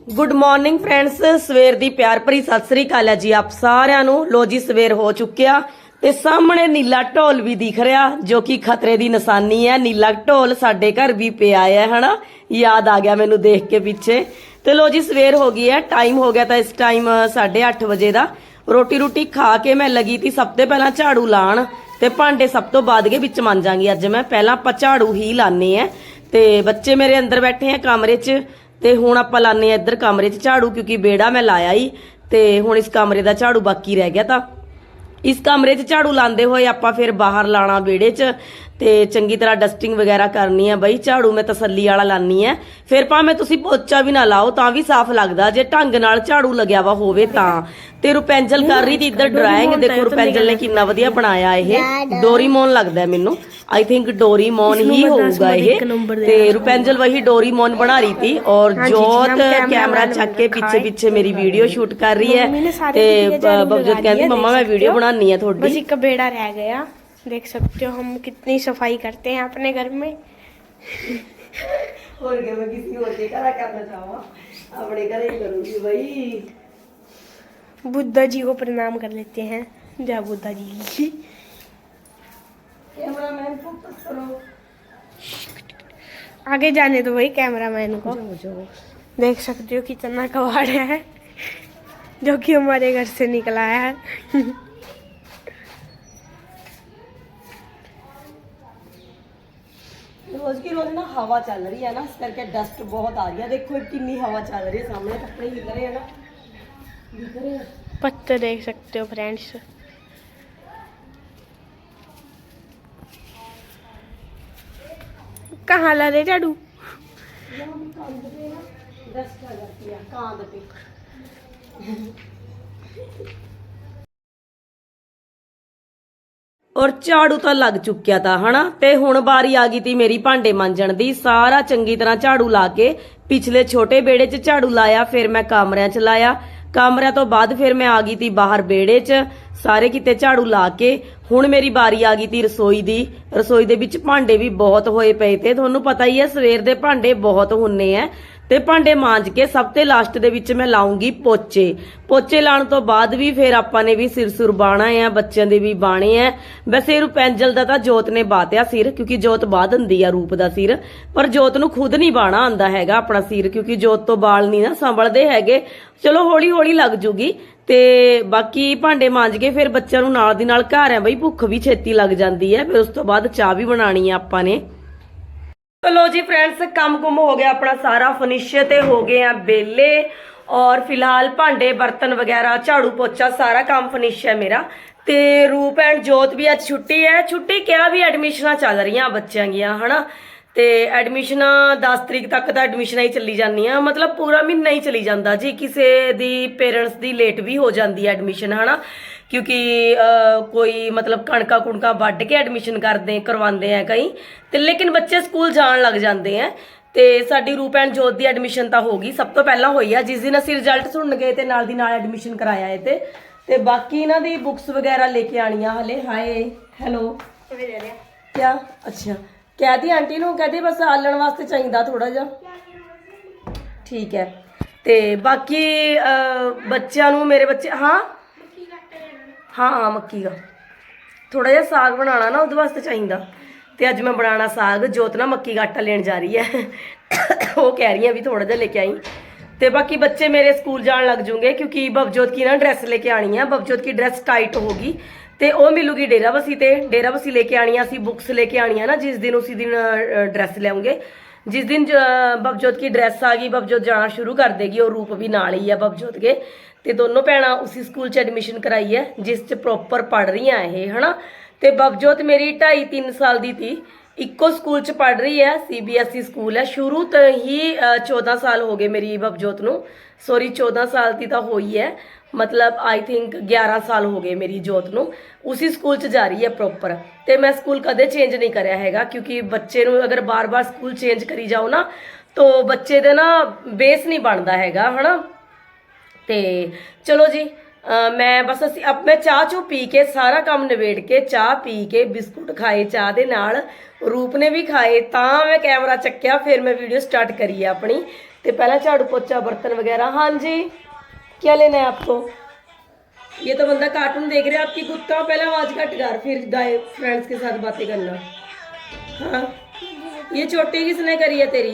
Good morning friends ਸਵੇਰ ਦੀ ਪਿਆਰ ਭਰੀ ਸਤਿ ਸ੍ਰੀ ਅਕਾਲ ਹੈ ਜੀ ਆਪ ਸਾਰਿਆਂ ਨੂੰ। ਲੋ ਜੀ, ਸਵੇਰ ਹੋ ਚੁੱਕਿਆ ਤੇ ਸਾਹਮਣੇ ਨੀਲਾ ਢੋਲ ਵੀ ਦਿਖ ਰਿਹਾ, ਜੋ ਕਿ ਖਤਰੇ ਦੀ ਨਿਸ਼ਾਨੀ ਹੈ। ਨੀਲਾ ਢੋਲ ਸਾਡੇ ਘਰ ਵੀ ਪਿਆ ਹੈ, ਹਨਾ? ਯਾਦ ਆ ਗਿਆ ਮੈਨੂੰ ਦੇਖ ਕੇ ਪਿੱਛੇ। ਤੇ ਲੋ ਜੀ, ਸਵੇਰ ਹੋ ਗਈ ਹੈ। ਟਾਈਮ ਹੋ ਗਿਆ ਤਾਂ ਇਸ ਟਾਈਮ 8:30 ਵਜੇ ਦਾ। ਰੋਟੀ ਰੋਟੀ ਖਾ ਕੇ ਮੈਂ ਲੱਗੀ ਤੀ ਸਭ ਤੋਂ ਪਹਿਲਾਂ ਝਾੜੂ ਲਾਣ ਤੇ ਭਾਂਡੇ ਸਭ ਤੋਂ ਬਾਅਦ ਕੇ ਵਿੱਚ ਮੰਨ ਮਾਂਜਾਂਗੀ ਅੱਜ ਮੈਂ ਪਹਿਲਾਂ ਆਪਾਂ ਝਾੜੂ ਹੀ ਲਾਣੇ ਆ। ਤੇ ਬੱਚੇ ਮੇਰੇ ਅੰਦਰ ਬੈਠੇ ਆ ਕਮਰੇ 'ਚ। ਤੇ ਹੁਣ ਆਪਾਂ ਲਾਣੇ ਆ ਇੱਧਰ ਕਮਰੇ 'ਚ ਝਾੜੂ, ਕਿਉਂਕਿ ਬੇੜਾ ਮੈਂ ਲਾਇਆ ਹੀ ਤੇ ਹੁਣ ਇਸ ਕਮਰੇ ਦਾ ਝਾੜੂ ਬਾਕੀ ਰਹਿ ਗਿਆ ਤਾਂ। ਇਸ ਕਮਰੇ 'ਚ ਝਾੜੂ ਲਾਉਂਦੇ ਹੋਏ ਆਪਾਂ ਫਿਰ ਬਾਹਰ ਲਾਣਾ ਵਿਹੜੇ 'ਚ ਤੇ ਚੰਗੀ ਤਰ੍ਹਾਂ ਡਸਟਿੰਗ ਵਗੈਰਾ ਕਰਨੀ ਆ ਬਈ ਝਾੜੂ ਮੈਂ ਤਸੱਲੀ ਵਾਲਾ ਲਾਨੀ ਆ। ਫਿਰ ਭਾਵੇਂ ਤੁਸੀਂ ਪੋਚਾ ਵੀ ਨਾ ਲਾਓ ਤਾਂ ਵੀ ਸਾਫ਼ ਲੱਗਦਾ ਜੇ ਢੰਗ ਨਾਲ ਝਾੜੂ ਲੱਗਿਆ ਵਾ ਹੋਵੇ ਤਾਂ। ਤੇ ਰੁਪੈਂਜਲ ਕਰ ਰਹੀ ਦੀ ਇੱਧਰ ਡਰਾਇੰਗ ਦੇਖੋ ਰੁਪੈਂਜਲ ਨੇ ਕਿੰਨਾ ਵਧੀਆ ਬਣਾਇਆ ਇਹ। ਡੋਰੀਮੋਨ ਲੱਗਦਾ ਮੈਨੂੰ। ਆਈ ਥਿੰਕ ਡੋਰੀਮੋਨ ਹੀ ਹੋਊਗਾ ਇਹ। ਤੇ ਰੁਪੈਂਜਲ ਵਹੀ ਡੋਰੀਮੋਨ ਬਣਾ ਰਹੀ ਸੀ ਔਰ ਜੋਤ ਕੈਮਰਾ ਚੱਕ ਕੇ ਪਿੱਛੇ ਪਿੱਛੇ ਮੇਰੀ ਵੀਡੀਓ ਸ਼ੂਟ ਕਰ ਰਹੀ ਹੈ ਤੇ ਬਬਜੋਤ ਕਹਿੰਦੀ ਮੰਮਾ ਮੈਂ ਵੀਡੀਓ ਬਣਾਉਣੀ ਆ ਤੁਹਾਡੀ ਬਸ ਇੱਕ ਬੇੜਾ ਰਹਿ ਗਿਆ। देख सकते हो हम कितनी सफ़ाई करते हैं अपने घर में। और क्या मैं किसी को देखा करा करना चाहो अपने घर ही करूँगी भाई। बुद्धा जी को प्रणाम कर लेते हैं। जय बुद्धा जी। की कैमरा मैन फोकस करो। आगे जाने दो भाई कैमरा मैन को। जो जो। देख सकते हो कितना कबाड़ है जो कि हमारे घर से निकला है। ਹਵਾ ਚੱਲ ਰਹੀ ਹੈ ਨਾ ਇਸ ਕਰਕੇ ਡਸਟ ਬਹੁਤ ਆ ਰਹੀ ਹੈ ਦੇਖੋ ਕਿੰਨੀ ਹਵਾ ਚੱਲ ਰਹੀ ਹੈ ਸਾਹਮਣੇ ਕੱਪੜੇ ਹਿੱਲ ਰਹੇ ਆ ਨਾ ਦਿਖ ਰਹੇ ਆ पत्ते देख सकते हो फ्रेंड्स कहाँ ला रहे झाड़ू यहाँ भी कांद पे ना डस्ट आ जाती है कांद पे ਔਰ ਝਾੜੂ ਤਾਂ ਲੱਗ ਚੁੱਕਿਆ ਤਾਂ, ਹਨਾ? ਤੇ ਹੁਣ ਬਾਰੀ ਆ ਗਈ ਤੀ ਮੇਰੀ ਭਾਂਡੇ ਮਾਂਜਣ ਦੀ। ਸਾਰਾ ਚੰਗੀ ਤਰ੍ਹਾਂ ਝਾੜੂ ਲਾ ਕੇ ਪਿਛਲੇ ਛੋਟੇ ਬੇੜੇ 'ਚ ਝਾੜੂ ਲਾਇਆ, ਫਿਰ ਮੈਂ ਕਮਰਿਆਂ 'ਚ ਲਾਇਆ। ਕਮਰਿਆਂ ਤੋਂ ਬਾਅਦ ਫਿਰ ਮੈਂ ਆ ਗਈ ਤੀ ਬਾਹਰ ਬੇੜੇ 'ਚ, ਸਾਰੇ ਕਿਤੇ ਝਾੜੂ ਲਾ ਕੇ। ਹੁਣ ਮੇਰੀ ਵਾਰੀ ਆ ਗਈ ਤੀ ਰਸੋਈ ਦੀ। ਰਸੋਈ ਦੇ ਵਿੱਚ ਭਾਂਡੇ ਵੀ ਬਹੁਤ ਹੋਏ ਪਏ ਤੇ, ਤੁਹਾਨੂੰ ਪਤਾ ਹੀ ਹੈ, ਸਵੇਰ ਦੇ ਭਾਂਡੇ ਬਹੁਤ ਹੁੰਨੇ ਆ ਤੇ ਭਾਂਡੇ ਮਾਂਜ ਕੇ ਸਭ ਤੋਂ ਲਾਸਟ ਦੇ ਵਿੱਚ ਮੈਂ ਲਾਉਂਗੀ ਪੋਚੇ। ਪੋਚੇ ਲਾਉਣ ਤੋਂ ਬਾਅਦ ਵੀ ਫਿਰ ਆਪਾਂ ਨੇ ਵੀ ਸਿਰ ਸੁਰ ਬਾਣਾ ਆ ਬੱਚਿਆਂ ਦੇ ਵੀ ਬਾਣੇ ਆ ਵੈਸੇ ਰੁਪੈਂਜਲ ਦਾ ਤਾਂ ਜੋਤ ਨੇ ਬਾਤਿਆ ਸਿਰ, ਕਿਉਂਕਿ ਜੋਤ ਬਾਦ ਹੁੰਦੀ ਆ ਰੂਪ ਦਾ ਸਿਰ। ਪਰ ਜੋਤ ਨੂੰ ਖੁਦ ਨਹੀਂ ਬਾਣਾ ਆਂਦਾ ਹੈਗਾ ਆਪਣਾ ਸਿਰ, ਕਿਉਂਕਿ ਜੋਤ ਤੋਂ ਬਾਲ ਨਹੀਂ ਨਾ ਸੰਭਲਦੇ ਹੈਗੇ। ਚਲੋ ਹੌਲੀ ਹੌਲੀ ਲੱਗ ਜੂਗੀ। ਤੇ ਬਾਕੀ ਭਾਂਡੇ ਮਾਂਜ ਕੇ ਫਿਰ ਬੱਚਿਆਂ ਨੂੰ ਨਾਲ ਦੀ ਨਾਲ ਘਰ ਆ ਬਈ ਭੁੱਖ ਵੀ ਛੇਤੀ ਲੱਗ ਜਾਂਦੀ ਹੈ, ਫਿਰ ਉਸ ਤੋਂ ਬਾਅਦ ਚਾਹ ਵੀ ਬਣਾਣੀ ਆ ਆਪਾਂ ਨੇ। ਚਲੋ ਜੀ ਫਰੈਂਡਸ ਕੰਮ ਕੁਮ ਹੋ ਗਿਆ ਆਪਣਾ ਸਾਰਾ ਫਿਨਿਸ਼ ਤੇ ਹੋ ਗਏ ਆ ਬੇਲੇ। ਔਰ ਫਿਲਹਾਲ ਭਾਂਡੇ, ਬਰਤਨ ਵਗੈਰਾ, ਝਾੜੂ ਪੋਚਾ, ਸਾਰਾ ਕੰਮ ਫਿਨਿਸ਼ ਹੈ ਮੇਰਾ। ਤੇ ਰੂਪ ਐਂਡ ਜੋਤ ਵੀ ਅੱਜ ਛੁੱਟੀ ਹੈ। ਛੁੱਟੀ ਕਿਹਾ ਵੀ ਐਡਮਿਸ਼ਨਾਂ ਚੱਲ ਰਹੀਆਂ ਬੱਚਿਆਂ ਦੀਆਂ, ਹਨਾ? ਤੇ ਐਡਮਿਸ਼ਨਾਂ 10 ਤਰੀਕ ਤੱਕ ਤਾਂ ਐਡਮਿਸ਼ਨਾਂ ਹੀ ਚੱਲੀ ਜਾਂਦੀਆਂ। ਮਤਲਬ ਪੂਰਾ ਮਹੀਨਾ ਹੀ ਚੱਲੀ ਜਾਂਦਾ ਜੀ। ਕਿਸੇ ਦੀ ਪੇਰੈਂਟਸ ਦੀ ਲੇਟ ਵੀ ਹੋ ਜਾਂਦੀ ਹੈ ਐਡਮਿਸ਼ਨ ਹਨਾ? ਕਿਉਂਕਿ ਕੋਈ ਮਤਲਬ ਕਣਕਾਂ ਕੁਣਕਾਂ ਵੱਢ ਕੇ ਐਡਮਿਸ਼ਨ ਕਰਦੇ ਕਰਵਾਉਂਦੇ ਆ ਕਈ ਤੇ ਲੇਕਿਨ ਬੱਚੇ ਸਕੂਲ ਜਾਣ ਲੱਗ ਜਾਂਦੇ ਆ। ਤੇ ਸਾਡੀ ਰੂਪ ਐਂਡ ਜੋਤ ਦੀ ਐਡਮਿਸ਼ਨ ਤਾਂ ਹੋ ਗਈ ਸਭ ਤੋਂ ਪਹਿਲਾਂ ਹੋਈ ਆ। ਜਿਸ ਦਿਨ ਅਸੀਂ ਰਿਜ਼ਲਟ ਸੁਣਨ ਗਏ ਤੇ ਨਾਲ ਦੀ ਨਾਲ ਐਡਮਿਸ਼ਨ ਕਰਾਇਆ ਇਹ ਤੇ। ਤੇ ਬਾਕੀ ਇਹਨਾਂ ਦੀ ਬੁੱਕਸ ਵਗੈਰਾ ਲੈ ਕੇ ਆਣੀਆਂ ਹਲੇ। ਹਾਏ ਹੈਲੋ ਕਿਆ? ਅੱਛਾ। ਕਹਦੀ ਆਂਟੀ ਨੂੰ ਕਹਦੇ ਬਸ ਆਲਣ ਵਾਸਤੇ ਚਾਹੀਦਾ ਥੋੜਾ ਜਿਹਾ। ਠੀਕ ਹੈ। ਤੇ ਬਾਕੀ ਬੱਚਿਆਂ ਨੂੰ ਮੇਰੇ ਬੱਚੇ ਹਾਂ? ਹਾਂ ਮੱਕੀ ਦਾ। ਥੋੜਾ ਜਿਹਾ ਸਾਗ ਬਣਾਉਣਾ ਨਾ, ਉਹਦੇ ਵਾਸਤੇ ਚਾਹੀਦਾ। ਤੇ ਅੱਜ ਮੈਂ ਬਣਾਉਣਾ ਸਾਗ, ਜੋਤ ਨਾ ਮੱਕੀ ਦਾ ਆਟਾ ਲੈਣ ਜਾ ਰਹੀ ਹੈ। ਉਹ ਕਹਿ ਰਹੀ ਹੈ ਵੀ ਥੋੜਾ ਜਿਹਾ ਲੈ ਕੇ ਆਈ। ਤੇ ਬਾਕੀ ਬੱਚੇ ਮੇਰੇ ਸਕੂਲ ਜਾਣ ਲੱਗ ਜੂਗੇ, ਕਿਉਂਕਿ ਬਵਜੋਤ ਕੀ ਨਾ ਡਰੈਸ ਲੈ ਕੇ ਆਣੀ ਹੈ ਬਵਜੋਤ ਕੀ ਡਰੈਸ ਟਾਈਟ ਹੋਗੀ ਤੇ ਉਹ ਮਿਲੂਗੀ ਡੇਰਾਬਸੀ ਤੇ। ਡੇਰਾਬਸੀ ਲੈ ਕੇ ਆਣੀ ਆ, ਅਸੀਂ ਬੁੱਕਸ ਲੈ ਕੇ ਆਣੀਆਂ ਨਾ, ਜਿਸ ਦਿਨ ਉਸੇ ਦਿਨ ਡਰੈਸ ਲਿਆਉਂਗੇ ਜਿਸ ਦਿਨ ਬਵਜੋਤ ਕੀ ਡਰੈਸ ਆ ਗਈ ਬਵਜੋਤ ਜਾਣਾ ਸ਼ੁਰੂ ਕਰ ਦੇਗੀ, ਉਹ ਰੂਪ ਵੀ ਨਾਲ ਹੀ ਆ ਬਵਜੋਤ ਕੇ। ਤੇ ਦੋਨੋਂ ਭੈਣਾਂ ਉਸੇ ਸਕੂਲ 'ਚ ਐਡਮਿਸ਼ਨ ਕਰਾਈ ਹੈ ਜਿਸ 'ਚ ਪ੍ਰੋਪਰ ਪੜ ਰਹੀਆਂ ਇਹ ਹਨਾ? ਤੇ ਬਬਜੋਤ ਮੇਰੀ 2.5 3 ਸਾਲ ਦੀ ਸੀ ਇੱਕੋ ਸਕੂਲ 'ਚ ਪੜ ਰਹੀ ਹੈ ਸੀਬੀਐਸਈ ਸਕੂਲ ਹੈ। ਸ਼ੁਰੂ ਤੋਂ ਹੀ ਅ, 14 ਸਾਲ ਹੋ ਗਏ ਮੇਰੀ ਬਬਜੋਤ ਨੂੰ। ਸੌਰੀ 14 ਸਾਲ ਦੀ ਤਾਂ ਹੋਈ ਹੈ। ਮਤਲਬ ਆਈ ਥਿੰਕ 11 ਸਾਲ ਹੋ ਗਏ ਮੇਰੀ ਜੋਤ ਨੂੰ। ਉਸੇ ਸਕੂਲ 'ਚ ਜਾ ਰਹੀ ਹੈ ਪ੍ਰੋਪਰ ਤੇ ਮੈਂ ਸਕੂਲ ਕਦੇ ਚੇਂਜ ਨਹੀਂ ਕਰਿਆ ਹੈਗਾ ਕਿਉਂਕਿ ਬੱਚੇ ਨੂੰ ਅਗਰ ਬਾਰ-ਬਾਰ ਸਕੂਲ ਚੇਂਜ ਕਰੀ ਜਾਓ ਨਾ ਤਾਂ ਬੱਚੇ ਦੇ ਨਾ ਬੇਸ ਨਹੀਂ ਬਣਦਾ ਹੈਗਾ ਹਨਾ? ਤੇ ਚਲੋ ਜੀ ਅਹ ਮੈਂ ਬਸ ਅਸੀਂ ਅਬ ਮੈਂ ਚਾਹ ਚੂ ਪੀ ਕੇ ਸਾਰਾ ਕੰਮ ਨਿਬੇੜ ਕੇ ਚਾਹ ਪੀ ਕੇ ਬਿਸਕੁਟ ਖਾਏ ਚਾਹ ਦੇ ਨਾਲ ਰੂਪ ਨੇ ਵੀ ਖਾਏ ਤਾਂ ਮੈਂ ਕੈਮਰਾ ਚੱਕਿਆ ਫਿਰ ਮੈਂ ਵੀਡੀਓ ਸਟਾਰਟ ਕਰੀ ਆ ਆਪਣੀ ਤੇ ਪਹਿਲਾਂ झाड़ू पोछा बर्तन वगैरह हाँ जी क्या लेना है आपको ये तो बंदा कार्टून देख रहे हैं आपकी कुत्ता पहले आवाज घट कर फिर गाय फ्रेंड्स के साथ बातें करना हाँ ये चोटी किसने करी है तेरी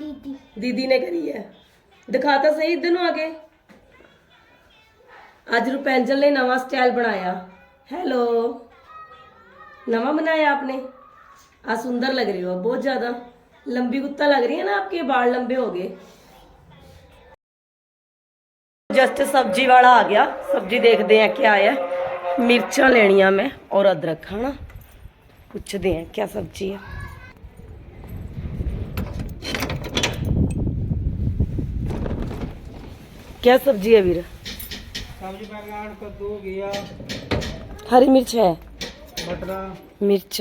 दीदी दीदी ने करी है दिखाता सही इधर ਨੂੰ आगे ਅੱਜ ਰੁਪੈਂਜਲ ਨੇ ਨਵਾਂ ਸਟਾਈਲ ਬਣਾਇਆ ਹੈਲੋ ਨਵਾਂ बनाया आपने आज सुंदर लग रही हो बहुत ज्यादा लंबी कुत्ता लग रही है ना आपके बाल लंबे हो गए ਜਸਟ ਸਬਜ਼ੀ ਵਾਲਾ ਆ ਗਿਆ ਸਬਜ਼ੀ ਦੇਖਦੇ ਆ ਕੀ ਆਇਆ ਮਿਰਚਾਂ ਲੈਣੀਆਂ ਮੈਂ ਔਰ ਅਦਰਕ ਹਨਾ ਪੁੱਛਦੇ ਆ ਕੀ ਸਬਜ਼ੀ ਹੈ क्या सब्जी है वीर सब्जी बैंगन कद्दू घिया हरी मिर्च है मटरा मिर्च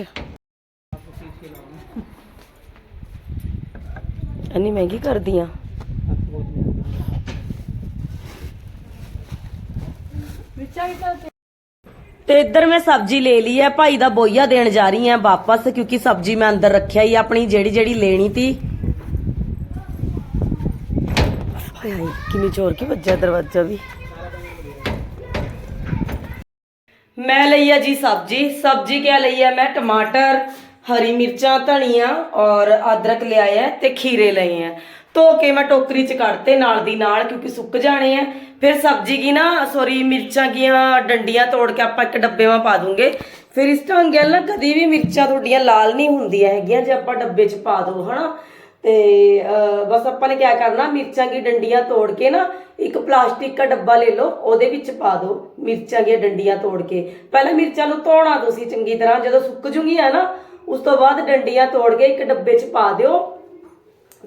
अन्नी महंगी कर दिया ਤੇ ਇੱਧਰ ਮੈਂ ਸਬਜ਼ੀ ਲੈ ਲਈ ਹੈ ਭਾਈ ਦਾ ਬੋਈਆ ਦੇਣ ਜਾ ਰਹੀ ਹਾਂ ਵਾਪਸ ਕਿਉਂਕਿ ਸਬਜ਼ੀ ਮੈਂ ਅੰਦਰ ਰੱਖਿਆ ਹੀ ਆਪਣੀ ਜਿਹੜੀ ਜਿਹੜੀ ਲੈਣੀ ਤੀ ਹਾਏ ਹਾਏ ਕਿੰਨੀ ਜ਼ੋਰ ਕੀ ਵੱਜਿਆ ਦਰਵਾਜ਼ਾ ਵੀ ਮੈਂ ਲਈ ਹੈ ਜੀ ਸਬਜ਼ੀ। ਸਬਜ਼ੀ ਕਿਆ ਲਈ ਹੈ ਮੈਂ ਟਮਾਟਰ, ਹਰੀ ਮਿਰਚਾਂ, ਧਨੀਆ ਔਰ ਅਦਰਕ ਲਿਆਏ ਹੈ ਤੇ ਖੀਰੇ ਲਏ ਹੈ ਧੋ ਕੇ ਮੈਂ ਟੋਕਰੀ ਚ ਕੱਢਤੇ ਨਾਲ ਦੀ ਨਾਲ ਕਿਉਂਕਿ ਸੁੱਕ ਜਾਣੇ ਆ। ਫਿਰ ਸਬਜ਼ੀ ਕੀ ਨਾ, ਸੌਰੀ, ਮਿਰਚਾਂ ਕੀਆਂ ਡੰਡੀਆਂ ਤੋੜ ਕੇ ਆਪਾਂ ਇੱਕ ਡੱਬੇ ਮਾ ਪਾ ਦੂੰਗੇ। ਫਿਰ ਇਸ ਢੰਗ ਨਾਲ ਨਾ ਕਦੀ ਵੀ ਮਿਰਚਾਂ ਤੁਹਾਡੀਆਂ ਲਾਲ ਨਹੀਂ ਹੁੰਦੀਆਂ ਹੈਗੀਆਂ ਜੇ ਆਪਾਂ ਡੱਬੇ ਚ ਪਾ ਦੋ, ਹਨਾ? ਤੇ ਬਸ ਆਪਾਂ ਨੇ ਕਿਆ ਕਰਨਾ, ਮਿਰਚਾਂ ਦੀ ਡੰਡੀਆਂ ਤੋੜ ਕੇ ਨਾ, ਇੱਕ ਪਲਾਸਟਿਕ ਦਾ ਡੱਬਾ ਲੈ ਲਓ, ਉਹਦੇ ਵਿੱਚ ਪਾ ਦਿਓ ਮਿਰਚਾਂ ਦੀਆਂ ਡੰਡੀਆਂ ਤੋੜ ਕੇ। ਪਹਿਲਾਂ ਮਿਰਚਾਂ ਨੂੰ ਧੋਣਾ ਤੁਸੀਂ ਚੰਗੀ ਤਰ੍ਹਾਂ, ਜਦੋਂ ਸੁੱਕ ਜੂਗੀਆਂ ਨਾ, ਉਸ ਤੋਂ ਬਾਅਦ ਡੰਡੀਆਂ ਤੋੜ ਕੇ ਇੱਕ ਡੱਬੇ 'ਚ ਪਾ ਦਿਓ।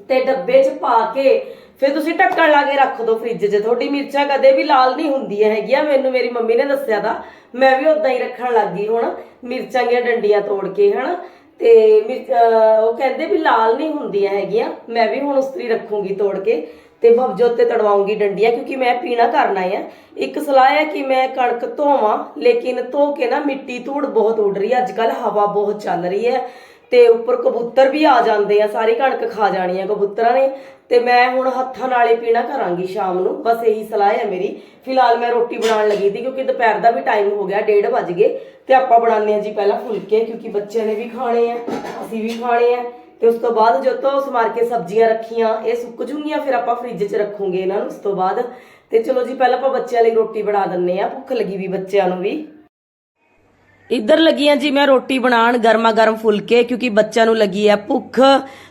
ਤੇ ਡੱਬੇ 'ਚ ਪਾ ਕੇ, ਫਿਰ ਤੁਸੀਂ ਢੱਕਣ ਲਾ ਕੇ ਰੱਖ ਦਿਓ ਫ੍ਰਿਜ 'ਚ। ਤੁਹਾਡੀ ਮਿਰਚਾਂ ਕਦੇ ਵੀ ਲਾਲ ਨਹੀਂ ਹੁੰਦੀਆਂ ਹੈਗੀਆਂ, ਮੈਨੂੰ ਮੇਰੀ ਮੰਮੀ ਨੇ ਦੱਸਿਆ ਤਾਂ। ਮੈਂ ਵੀ ਉਦਾਂ ਹੀ ਰੱਖਣ ਲੱਗ ਗਈ ਹੁਣ, ਮਿਰਚਾਂ ਦੀਆਂ ਡੰਡੀਆਂ ਤੋੜ ਕੇ, ਹਨਾ? ਤੇ ਮਿਰਚ- ਉਹ ਕਹਿੰਦੇ ਵੀ ਲਾਲ ਨਹੀਂ ਹੁੰਦੀਆਂ ਹੈਗੀਆਂ, ਮੈਂ ਵੀ ਹੁਣ ਉਸਤਰੀ ਰੱਖੂੰਗੀ ਤੋੜ ਕੇ ਤੇ ਭਵਜੋਤ ਤੇ ਤੜਵਾਉਂਗੀ ਡੰਡੀਆਂ, ਕਿਉਂਕਿ ਮੈਂ ਪੀਣਾ ਕਰਨਾ ਹੈ। ਇੱਕ ਸਲਾਹ ਹੈ ਕਿ ਮੈਂ ਕਣਕ ਧੋਵਾਂ, ਲੇਕਿਨ ਧੋ ਕੇ ਨਾ ਮਿੱਟੀ ਧੂੜ ਬਹੁਤ ਉੱਡ ਰਹੀ ਹੈ ਅੱਜ ਕੱਲ ਹਵਾ ਬਹੁਤ ਚੱਲ ਰਹੀ ਹੈ ਤੇ ਉੱਪਰ ਕਬੂਤਰ ਵੀ ਆ ਜਾਂਦੇ ਆ, ਸਾਰੀ ਕਣਕ ਖਾ ਜਾਣੀ ਆ ਕਬੂਤਰਾਂ ਨੇ। ਤੇ ਮੈਂ ਹੁਣ ਹੱਥਾਂ ਨਾਲ ਹੀ ਪੀਣਾ ਕਰਾਂਗੀ ਸ਼ਾਮ ਨੂੰ, ਬਸ ਇਹੀ ਸਲਾਹ ਹੈ ਮੇਰੀ। ਫਿਲਹਾਲ ਮੈਂ ਰੋਟੀ ਬਣਾਉਣ ਲੱਗੀ ਸੀ, ਕਿਉਂਕਿ ਦੁਪਹਿਰ ਦਾ ਵੀ ਟਾਈਮ ਹੋ ਗਿਆ 1:30 ਵੱਜ ਗਏ। ਤੇ ਆਪਾਂ ਬਣਾਉਂਦੇ ਆ ਜੀ ਪਹਿਲਾਂ ਫੁਲਕੇ, ਕਿਉਂਕਿ ਬੱਚਿਆਂ ਨੇ ਵੀ ਖਾਣੇ ਆ, ਅਸੀਂ ਵੀ ਖਾਣੇ ਆ। ਤੇ ਉਸ ਤੋਂ ਬਾਅਦ ਜਦੋਂ ਸਮਾਰ ਕੇ ਸਬਜ਼ੀਆਂ ਰੱਖੀਆਂ, ਇਹ ਸੁੱਕ ਜੂਗੀਆਂ, ਫਿਰ ਆਪਾਂ ਫ੍ਰਿਜ 'ਚ ਰੱਖੂਗੇ ਇਹਨਾਂ ਨੂੰ ਉਸ ਤੋਂ ਬਾਅਦ। ਤੇ ਚਲੋ ਜੀ, ਪਹਿਲਾਂ ਆਪਾਂ ਬੱਚਿਆਂ ਲਈ ਰੋਟੀ ਬਣਾ ਦਿੰਨੇ ਆ ਭੁੱਖ ਲੱਗੀ ਵੀ ਬੱਚਿਆਂ ਨੂੰ ਵੀ। ਇੱਧਰ ਲੱਗੀਆਂ ਜੀ ਮੈਂ ਰੋਟੀ ਬਣਾਉਣ ਗਰਮਾ ਗਰਮ ਫੁਲਕੇ, ਕਿਉਂਕਿ ਬੱਚਿਆਂ ਨੂੰ ਲੱਗੀ ਹੈ ਭੁੱਖ।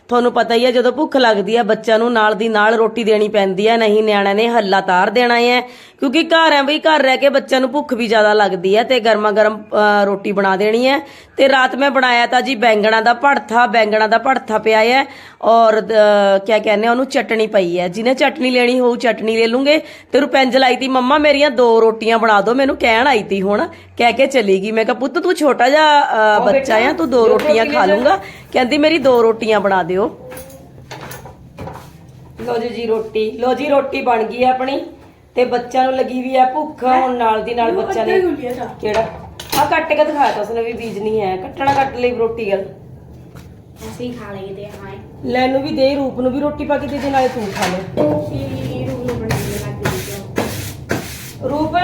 ਤੁਹਾਨੂੰ ਪਤਾ ਹੀ ਹੈ ਜਦੋਂ ਭੁੱਖ ਲੱਗਦੀ ਹੈ ਬੱਚਿਆਂ ਨੂੰ ਨਾਲ ਦੀ ਨਾਲ ਰੋਟੀ ਦੇਣੀ ਪੈਂਦੀ ਹੈ ਨਹੀਂ ਨਿਆਣਿਆਂ ਨੇ ਹੱਲਾ ਤਾਰ ਦੇਣਾ ਹੈ ਕਿਉਂਕਿ ਘਰ ਹੈ ਬਈ ਘਰ ਰਹਿ ਕੇ ਬੱਚਿਆਂ ਨੂੰ ਭੁੱਖ ਵੀ ਜ਼ਿਆਦਾ ਲੱਗਦੀ ਹੈ ਤੇ ਗਰਮਾ ਗਰਮ ਰੋਟੀ ਬਣਾ ਦੇਣੀ ਹੈ। ਤੇ ਰਾਤ ਮੈਂ ਬਣਾਇਆ ਤਾਂ ਜੀ ਬੈਂਗਣਾ ਦਾ ਭੜਥਾ ਬੈਂਗਣਾ ਦਾ ਭੜਥਾ ਪਿਆ ਹੈ ਔਰ ਕੀ ਕਹਿੰਦੇ ਉਹਨੂੰ ਚਟਣੀ ਪਈ ਹੈ। ਜਿਹਨੇ ਚਟਣੀ ਲੈਣੀ ਹੋਊ ਚਟਣੀ ਲੈ ਲੂੰਗੇ ਤੇ ਰੁਪੈਂਜਲ ਆਈ ਤੀ ਮੰਮਾ ਮੇਰੀਆਂ ਦੋ ਰੋਟੀਆਂ ਬਣਾ ਦਿਓ ਮੈਨੂੰ ਕਹਿਣ ਆਈ ਤੀ ਹੁਣ। ਕਹਿ ਕੇ ਚਲੀ ਗਈ। ਮੈਂ ਕਿਹਾ ਪੁੱਤ ਤੂੰ ਛੋਟਾ ਜਿਹਾ ਬੱਚਾ ਆ ਤੂੰ ਦੋ ਰੋਟੀਆਂ ਖਾ ਲੂੰਗਾ ਕਹਿੰਦੀ ਮੇਰੀ ਦੋ ਰੋਟੀਆਂ ਬਣਾ ਦਿਓ। ਲੋ ਜੀ ਜੀ ਰੋਟੀ ਲੋ ਜੀ ਰੋਟੀ ਬਣ ਗਈ ਹੈ ਆਪਣੀ ਤੇ ਬੱਚਿਆਂ ਨੂੰ ਲੱਗੀ ਵੀ ਹੈ ਭੁੱਖ ਹੁਣ ਨਾਲ ਦੀ ਨਾਲ ਬੱਚਿਆਂ ਨੇ ਕਿਹੜਾ? ਆ ਕੱਟ ਕੇ ਦਿਖਾਇਆ ਤਾਂ ਉਸਨੇ ਵੀ ਬੀਜ ਨਹੀਂ ਹੈ ਕੱਟਣਾ ਕੱਟ ਲਈ ਰੋਟੀ ਗੱਲ ਅਸੀਂ ਖਾ ਲਈਏ ਹਾਂ ਲੈ ਨੂੰ ਵੀ ਦੇ ਰੂਪ ਨੂੰ ਵੀ ਰੋਟੀ ਪਾ ਕੇ ਦੇ ਦੇ ਨਾਲੇ ਤੂੰ ਖਾ ਲੈ। ਰੂਪ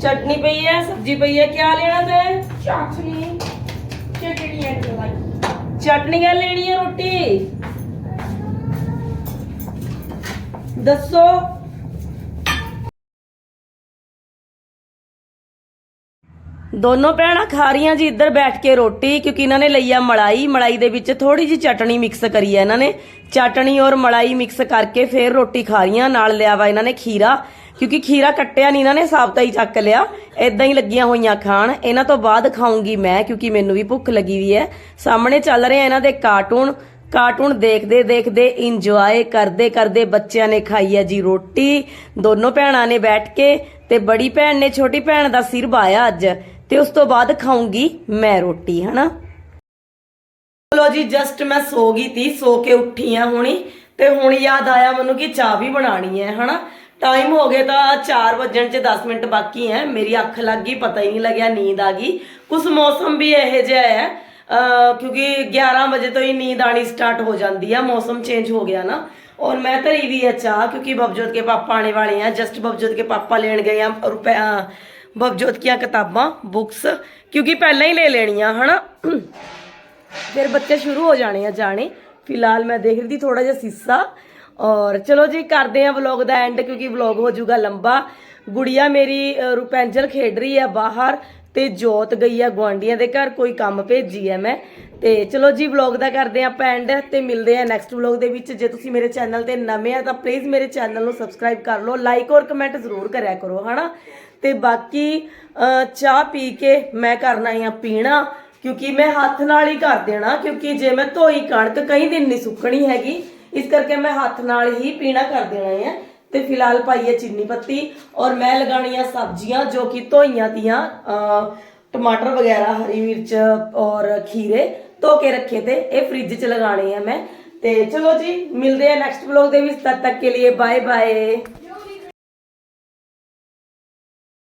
ਚਟਨੀ ਪਈ ਹੈ ਸਬਜ਼ੀ ਪਈ ਹੈ ਕੀ ਲੈਣਾ ਤੇ? ਐਡ ਲਾਈਕ ਲੈਣੀ ਹੈ ਰੋਟੀ। ਦੱਸੋ। ਦੋਨੋਂ ਭੈਣਾਂ ਖਾ ਰਹੀਆਂ ਜੀ ਇੱਧਰ ਬੈਠ ਕੇ ਰੋਟੀ, ਕਿਉਂਕਿ ਇਹਨਾਂ ਨੇ ਲਈ ਆ ਮਲਾਈ। ਮਲਾਈ ਦੇ ਵਿੱਚ ਥੋੜੀ ਜੀ ਚਟਣੀ ਮਿਕਸ ਕਰੀ ਹੈ ਇਹਨਾਂ ਨੇ। ਚਟਣੀ ਔਰ ਮਲਾਈ ਮਿਕਸ ਕਰਕੇ ਫੇਰ ਰੋਟੀ ਖਾ ਰਹੀਆਂ। ਨਾਲ ਲਿਆ ਵਾ ਇਹਨਾਂ ਨੇ ਖੀਰਾ। ਕਿਉਂਕਿ ਖੀਰਾ ਕੱਟਿਆ ਨਹੀਂ ਇਹਨਾਂ ਨੇ, ਸਾਬਤਾ ਹੀ ਚੱਕ ਲਿਆ। ਇਦਾਂ ਹੀ ਲੱਗੀਆਂ ਹੋਈਆਂ ਖਾਣ। ਇਹਨਾਂ ਤੋਂ ਬਾਅਦ ਖਾਊਂਗੀ ਮੈਂ, ਕਿਉਂਕਿ ਮੈਨੂੰ ਵੀ ਭੁੱਖ ਲੱਗੀ ਵੀ ਹੈ। ਸਾਹਮਣੇ ਚੱਲ ਰਹੇ ਇਹਨਾਂ ਦੇ ਕਾਰਟੂਨ। ਕਾਰਟੂਨ ਦੇਖਦੇ ਦੇਖਦੇ ਇੰਜੋਏ ਕਰਦੇ ਕਰਦੇ ਬੱਚਿਆਂ ਨੇ ਖਾਈ ਹੈ ਜੀ ਰੋਟੀ। ਦੋਨੋਂ ਭੈਣਾਂ ਨੇ ਬੈਠ ਕੇ ਤੇ ਬੜੀ ਭੈਣ ਨੇ, ਛੋਟੀ ਭੈਣ ਦਾ ਸਿਰ ਵਾਇਆ ਅੱਜ। ਤੇ ਉਸ ਤੋਂ ਬਾਅਦ ਖਾਉਂਗੀ ਮੈਂ ਰੋਟੀ, ਹਨਾ? ਚਲੋ ਜੀ ਜਸਟ ਮੈਂ ਸੋ ਗਈ ਤੀ, ਸੋ ਕੇ ਉੱਠੀ ਆ ਹੁਣੀ। ਤੇ ਹੁਣ ਯਾਦ ਆਇਆ ਮੈਨੂੰ ਕਿ ਚਾਹ ਵੀ ਬਣਾਣੀ ਹੈ, ਹਨਾ? ਟਾਈਮ ਹੋ ਗਿਆ ਤਾਂ 4 ਵਜਣ ਚ 10 ਮਿੰਟ ਬਾਕੀ ਹੈ ਮੇਰੀ ਅੱਖ ਲੱਗ ਗਈ ਪਤਾ ਹੀ ਨਹੀਂ ਲੱਗਿਆ ਨੀਂਦ ਆ ਗਈ ਕੁਝ ਮੌਸਮ ਵੀ ਇਹੋ ਜਿਹਾ ਹੈ ਅਹ ਕਿਉਂਕਿ 11 ਵਜੇ ਤੋਂ ਹੀ ਨੀਂਦ ਆਣੀ ਸਟਾਰਟ ਹੋ ਜਾਂਦੀ ਆ ਮੌਸਮ ਚੇਂਜ ਹੋ ਗਿਆ ਨਾ और मैं धरी भी है चाह क्योंकि बबजोत के पापा आने वाले हैं जस्ट बबजोत के पापा लेन गए हैं रुपए अ, बबजोत की किताबां बुक्स क्योंकि पहले ही ले लेनियां है ना ਫਿਰ ਬੱਚੇ ਸ਼ੁਰੂ ਹੋ ਜਾਣੇ ਆ ਜਾਣੇ ਫਿਲਹਾਲ ਮੈਂ ਦੇਖ ਰਹੀ ਸੀ ਥੋੜਾ ਜਿਹਾ ਸੀਸਾ ਔਰ ਚਲੋ ਜੀ, ਕਰਦੇ ਆ ਵਲੌਗ ਦਾ ਐਂਡ ਕਿਉਂਕਿ ਵਲੌਗ ਹੋ ਜਾਊਗਾ ਲੰਬਾ। ਗੁੜੀਆ ਮੇਰੀ ਰੁਪੈਂਜਲ ਖੇਡ ਰਹੀ ਹੈ ਬਾਹਰ ਤੇ ਜੋਤ ਗਈ ਆ ਗੁਆਂਢੀਆਂ ਦੇ ਘਰ, ਕੋਈ ਕੰਮ ਭੇਜੀ ਹੈ ਮੈਂ। ਤੇ ਚਲੋ ਜੀ ਵਲੌਗ ਦਾ ਕਰਦੇ ਆ ਐਂਡ ਤੇ ਮਿਲਦੇ ਆ ਨੈਕਸਟ ਵਲੌਗ ਦੇ ਵਿੱਚ। ਜੇ ਤੁਸੀਂ ਮੇਰੇ ਚੈਨਲ ਤੇ ਨਵੇਂ ਆ ਤਾਂ ਪਲੀਜ਼ ਮੇਰੇ ਚੈਨਲ ਨੂੰ ਸਬਸਕ੍ਰਾਈਬ ਕਰ ਲਓ ਲਾਈਕ ਔਰ ਕਮੈਂਟ ਜ਼ਰੂਰ ਕਰਿਆ ਕਰੋ, ਹਨਾ? ਤੇ ਬਾਕੀ ਚਾਹ ਪੀ ਕੇ ਮੈਂ ਕਰਨਾ ਆ ਪੀਣਾ, ਕਿਉਂਕਿ ਮੈਂ ਹੱਥ ਨਾਲ ਹੀ ਕਰ ਦੇਣਾ, ਕਿਉਂਕਿ ਜੇ ਮੈਂ ਧੋਈ ਕਣਕ ਕਈ ਦਿਨ ਨਹੀਂ ਸੁੱਕਣੀ ਹੈਗੀ ਇਸ ਕਰਕੇ ਮੈਂ ਹੱਥ ਨਾਲ ਹੀ ਪੀਣਾ ਕਰ ਦੇਣਾ ਹੈ। ਤੇ ਫਿਲਹਾਲ ਪਾਈਏ ਚੀਨੀ ਪੱਤੀ ਔਰ ਮੈਂ ਲਗਾਣੀਆਂ ਸਬਜ਼ੀਆਂ ਜੋ ਕਿ ਧੋਈਆਂ ਤੀਆਂ ਟਮਾਟਰ ਵਗੈਰਾ, ਹਰੀ ਮਿਰਚ ਔਰ ਖੀਰੇ ਧੋ ਕੇ ਰੱਖੇ ਤੇ ਇਹ ਫ੍ਰਿਜ 'ਚ ਲਗਾਣੇ ਆ ਮੈਂ। ਤੇ ਚਲੋ ਜੀ, ਮਿਲਦੇ ਆ ਨੈਕਸਟ ਵਲੌਗ ਦੇ ਵਿੱਚ, ਤਦ ਤੱਕ ਕੇ ਲਈ ਬਾਏ ਬਾਏ